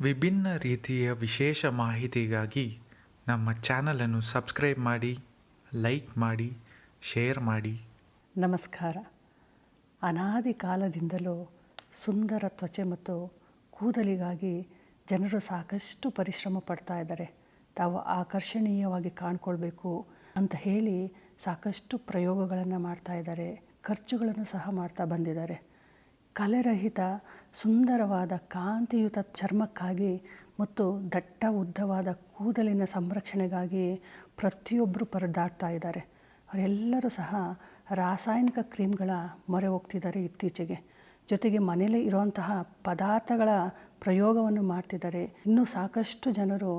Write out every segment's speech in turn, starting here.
ವಿಭಿನ್ನ ರೀತಿಯ ವಿಶೇಷ ಮಾಹಿತಿಗಾಗಿ ನಮ್ಮ ಚಾನಲನ್ನು ಸಬ್ಸ್ಕ್ರೈಬ್ ಮಾಡಿ, ಲೈಕ್ ಮಾಡಿ, ಶೇರ್ ಮಾಡಿ. ನಮಸ್ಕಾರ. ಅನಾದಿ ಕಾಲದಿಂದಲೂ ಸುಂದರ ತ್ವಚೆ ಮತ್ತು ಕೂದಲಿಗಾಗಿ ಜನರು ಸಾಕಷ್ಟು ಪರಿಶ್ರಮ ಪಡ್ತಾ ಇದ್ದಾರೆ. ತಾವು ಆಕರ್ಷಣೀಯವಾಗಿ ಕಾಣ್ಕೊಳ್ಬೇಕು ಅಂತ ಹೇಳಿ ಸಾಕಷ್ಟು ಪ್ರಯೋಗಗಳನ್ನು ಮಾಡ್ತಾ ಇದ್ದಾರೆ, ಖರ್ಚುಗಳನ್ನು ಸಹ ಮಾಡ್ತಾ ಬಂದಿದ್ದಾರೆ. ಕಲೆರಹಿತ, ಸುಂದರವಾದ, ಕಾಂತಿಯುತ ಚರ್ಮಕ್ಕಾಗಿ ಮತ್ತು ದಟ್ಟ ಉದ್ದವಾದ ಕೂದಲಿನ ಸಂರಕ್ಷಣೆಗಾಗಿ ಪ್ರತಿಯೊಬ್ಬರು ಪರದಾಡ್ತಾ ಇದ್ದಾರೆ. ಅವರೆಲ್ಲರೂ ಸಹ ರಾಸಾಯನಿಕ ಕ್ರೀಮ್ಗಳ ಮೊರೆ ಹೋಗ್ತಿದ್ದಾರೆ ಇತ್ತೀಚೆಗೆ. ಜೊತೆಗೆ ಮನೆಯಲ್ಲೇ ಇರುವಂತಹ ಪದಾರ್ಥಗಳ ಪ್ರಯೋಗವನ್ನು ಮಾಡ್ತಿದ್ದಾರೆ. ಇನ್ನೂ ಸಾಕಷ್ಟು ಜನರು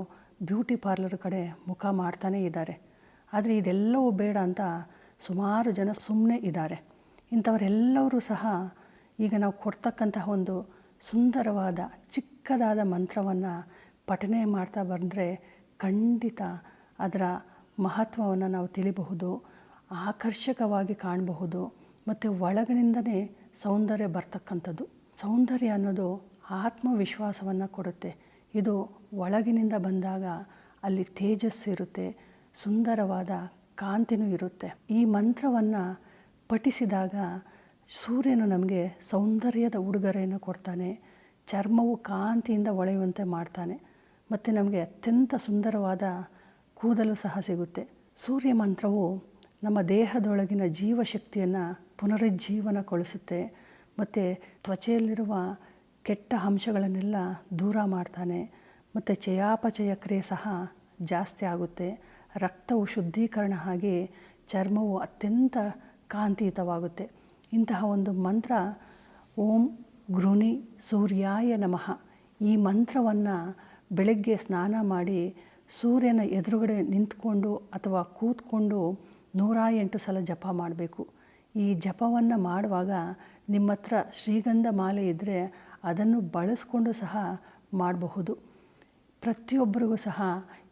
ಬ್ಯೂಟಿ ಪಾರ್ಲರ್ ಕಡೆ ಮುಖ ಮಾಡ್ತಾನೇ ಇದ್ದಾರೆ. ಆದರೆ ಇದೆಲ್ಲವೂ ಬೇಡ ಅಂತ ಸುಮಾರು ಜನ ಸುಮ್ಮನೆ ಇದ್ದಾರೆ. ಇಂಥವರೆಲ್ಲರೂ ಸಹ ಈಗ ನಾವು ಕೊಡ್ತಕ್ಕಂತಹ ಒಂದು ಸುಂದರವಾದ, ಚಿಕ್ಕದಾದ ಮಂತ್ರವನ್ನು ಪಠನೆ ಮಾಡ್ತಾ ಬಂದರೆ ಖಂಡಿತ ಅದರ ಮಹತ್ವವನ್ನು ನಾವು ತಿಳಿಬಹುದು, ಆಕರ್ಷಕವಾಗಿ ಕಾಣಬಹುದು, ಮತ್ತು ಒಳಗಿನಿಂದನೇ ಸೌಂದರ್ಯ ಬರ್ತಕ್ಕಂಥದ್ದು. ಸೌಂದರ್ಯ ಅನ್ನೋದು ಆತ್ಮವಿಶ್ವಾಸವನ್ನು ಕೊಡುತ್ತೆ. ಇದು ಒಳಗಿನಿಂದ ಬಂದಾಗ ಅಲ್ಲಿ ತೇಜಸ್ಸು ಇರುತ್ತೆ, ಸುಂದರವಾದ ಕಾಂತಿನೂ ಇರುತ್ತೆ. ಈ ಮಂತ್ರವನ್ನು ಪಠಿಸಿದಾಗ ಸೂರ್ಯನು ನಮಗೆ ಸೌಂದರ್ಯದ ಉಡುಗೊರೆಯನ್ನು ಕೊಡ್ತಾನೆ, ಚರ್ಮವು ಕಾಂತಿಯಿಂದ ಒಳೆಯುವಂತೆ ಮಾಡ್ತಾನೆ, ಮತ್ತು ನಮಗೆ ಅತ್ಯಂತ ಸುಂದರವಾದ ಕೂದಲು ಸಹ ಸಿಗುತ್ತೆ. ಸೂರ್ಯ ಮಂತ್ರವು ನಮ್ಮ ದೇಹದೊಳಗಿನ ಜೀವಶಕ್ತಿಯನ್ನು ಪುನರುಜ್ಜೀವನಗೊಳಿಸುತ್ತೆ, ಮತ್ತು ತ್ವಚೆಯಲ್ಲಿರುವ ಕೆಟ್ಟ ಅಂಶಗಳನ್ನೆಲ್ಲ ದೂರ ಮಾಡ್ತಾನೆ, ಮತ್ತು ಚಯಾಪಚಯ ಕ್ರಿಯೆ ಸಹ ಜಾಸ್ತಿ ಆಗುತ್ತೆ. ರಕ್ತವು ಶುದ್ಧೀಕರಣ ಹಾಗೆ ಚರ್ಮವು ಅತ್ಯಂತ ಕಾಂತಿಯುತವಾಗುತ್ತೆ. ಇಂತಹ ಒಂದು ಮಂತ್ರ, ಓಂ ಗೃಣಿ ಸೂರ್ಯಾಯ ನಮಃ. ಈ ಮಂತ್ರವನ್ನು ಬೆಳಗ್ಗೆ ಸ್ನಾನ ಮಾಡಿ ಸೂರ್ಯನ ಎದುರುಗಡೆ ನಿಂತ್ಕೊಂಡು ಅಥವಾ ಕೂತ್ಕೊಂಡು ನೂರ ಎಂಟು ಸಲ ಜಪ ಮಾಡಬೇಕು. ಈ ಜಪವನ್ನು ಮಾಡುವಾಗ ನಿಮ್ಮ ಹತ್ರ ಶ್ರೀಗಂಧ ಮಾಲೆ ಇದ್ದರೆ ಅದನ್ನು ಬಳಸ್ಕೊಂಡು ಸಹ ಮಾಡಬಹುದು. ಪ್ರತಿಯೊಬ್ಬರಿಗೂ ಸಹ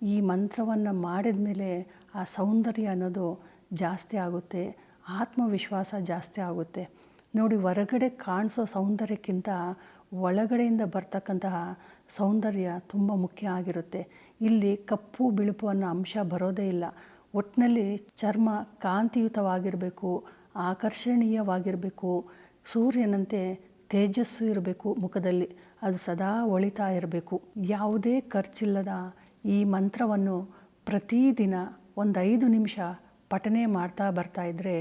ಈ ಮಂತ್ರವನ್ನು ಮಾಡಿದ ಮೇಲೆ ಆ ಸೌಂದರ್ಯ ಅನ್ನೋದು ಜಾಸ್ತಿ ಆಗುತ್ತೆ. ಆತ್ಮವಿಶ್ವಾಸ ಜಾಸ್ತಿ ಆಗುತ್ತೆ. ನೋಡಿ, ಹೊರಗಡೆ ಕಾಣಿಸೋ ಸೌಂದರ್ಯಕ್ಕಿಂತ ಒಳಗಡೆಯಿಂದ ಬರ್ತಕ್ಕಂತಹ ಸೌಂದರ್ಯ ತುಂಬ ಮುಖ್ಯ ಆಗಿರುತ್ತೆ. ಇಲ್ಲಿ ಕಪ್ಪು ಬಿಳುಪು ಅನ್ನೋ ಅಂಶ ಬರೋದೇ ಇಲ್ಲ. ಒಟ್ಟಿನಲ್ಲಿ ಚರ್ಮ ಕಾಂತಿಯುತವಾಗಿರಬೇಕು, ಆಕರ್ಷಣೀಯವಾಗಿರಬೇಕು, ಸೂರ್ಯನಂತೆ ತೇಜಸ್ಸು ಇರಬೇಕು ಮುಖದಲ್ಲಿ, ಅದು ಸದಾ ಒಳಿತಾ ಇರಬೇಕು. ಯಾವುದೇ ಖರ್ಚಿಲ್ಲದ ಈ ಮಂತ್ರವನ್ನು ಪ್ರತಿದಿನ ಒಂದು ಐದು ನಿಮಿಷ ಪಠನೆ ಮಾಡ್ತಾ ಬರ್ತಾ ಇದ್ದರೆ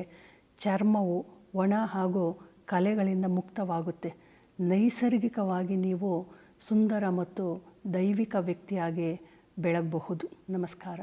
ಚರ್ಮವು ಒಣ ಹಾಗೂ ಕಲೆಗಳಿಂದ ಮುಕ್ತವಾಗುತ್ತೆ. ನೈಸರ್ಗಿಕವಾಗಿ ನೀವು ಸುಂದರ ಮತ್ತು ದೈವಿಕ ವ್ಯಕ್ತಿಯಾಗಿ ಬೆಳಗಬಹುದು. ನಮಸ್ಕಾರ.